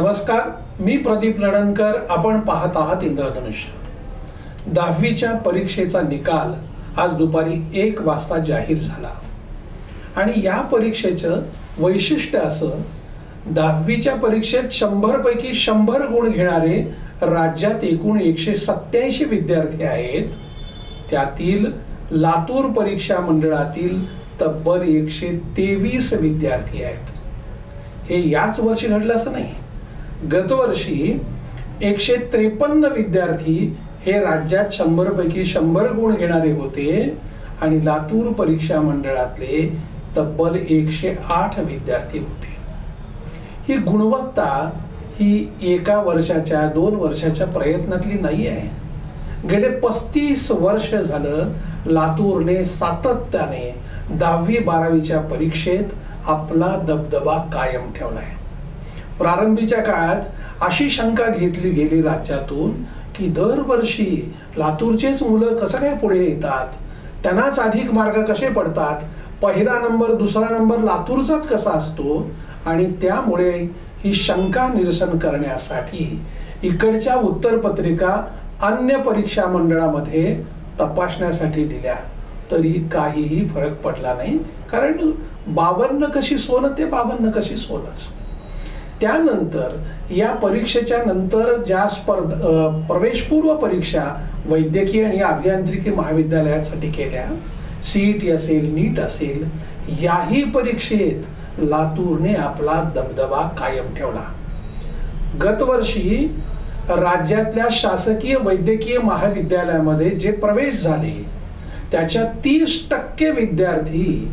नमस्कार. मी प्रदीप लडणकर. आपण पाहत आहात इंद्रधनुष्य. दहावीच्या परीक्षेचा निकाल आज दुपारी एक वाजता जाहीर झाला. आणि या परीक्षेचं वैशिष्ट्य असं दहावीच्या परीक्षेत शंभरपैकी शंभर गुण घेणारे राज्यात एकूण एकशे सत्याऐंशी विद्यार्थी आहेत. त्यातील लातूर परीक्षा मंडळातील तब्बल एकशे तेवीस विद्यार्थी आहेत. हे याच वर्षी घडलं असं नाही. गतवर्षी एकशे त्रेपन्न विद्यार्थी हे राज्यात शंभरपैकी शंभर गुण घेणारे होते आणि लातूर परीक्षा मंडळातले तब्बल एकशे आठ विद्यार्थी होते. ही गुणवत्ता ही एका वर्षाच्या दोन वर्षाच्या प्रयत्नातली नाही आहे. गेले पस्तीस वर्ष झालं लातूरने सातत्याने दहावी बारावीच्या परीक्षेत आपला दबदबा कायम ठेवला आहे. प्रारंभीच्या काळात अशी शंका घेतली गेली राज्यातून की दरवर्षी लातूरचेच मुलं कसं काय पुढे येतात? त्यांनाच अधिक मार्ग कसे पडतात? पहिला नंबर दुसरा नंबर लातूरचाच कसा असतो? आणि त्यामुळे ही शंका निरसन करण्यासाठी इकडच्या उत्तरपत्रिका अन्य परीक्षा मंडळामध्ये तपासण्यासाठी दिल्या. तरी काहीही फरक पडला नाही. कारण बावन्न कशी सोनं ते बावन्न कशी सोनच. त्यानंतर या परीक्षेच्या नंतर ज्या स्पर्ध प्रवेशपूर्व परीक्षा वैद्यकीय आणि अभियांत्रिकी महाविद्यालयासाठी केल्या सी टी असेल नीट असेल याही परीक्षेत लातूरने आपला दबदबा कायम ठेवला. गतवर्षी राज्यातल्या शासकीय वैद्यकीय महाविद्यालयामध्ये जे प्रवेश झाले त्याच्या तीस टक्के विद्यार्थी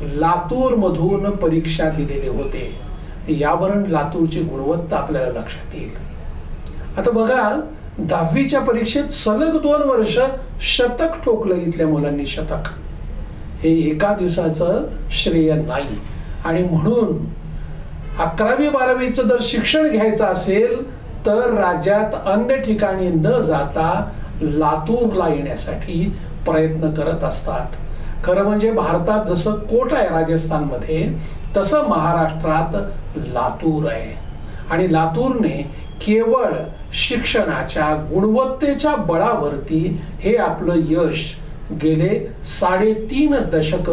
लातूरमधून परीक्षा दिलेले होते. यावरून लातूरची गुणवत्ता आपल्याला लक्षात येईल. आता बघा दहावीच्या परीक्षेत सलग दोन वर्ष शतक ठोकलं इथल्या मुलांनी शतक. हे एका दिवसाचं श्रेय नाही. आणि म्हणून अकरावी बारावीचं जर शिक्षण घ्यायचं असेल तर राज्यात अन्य ठिकाणी न जाता लातूरला येण्यासाठी प्रयत्न करत असतात. खरं म्हणजे भारतात जसं कोट आहे राजस्थानमध्ये तसं महाराष्ट्रात लातूर आहे. आणि लातूरने केवळ शिक्षणाच्या गुणवत्तेच्या बळावरती हे आपलं यश गेले साडेतीन दशक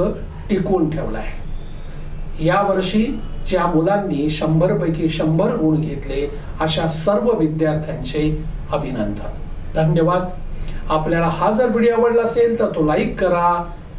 टिकून ठेवलं आहे. यावर्षी ज्या मुलांनी शंभरपैकी शंभर गुण घेतले अशा सर्व विद्यार्थ्यांचे अभिनंदन. धन्यवाद. आपल्याला हा जर व्हिडिओ आवडला असेल तर तो लाईक करा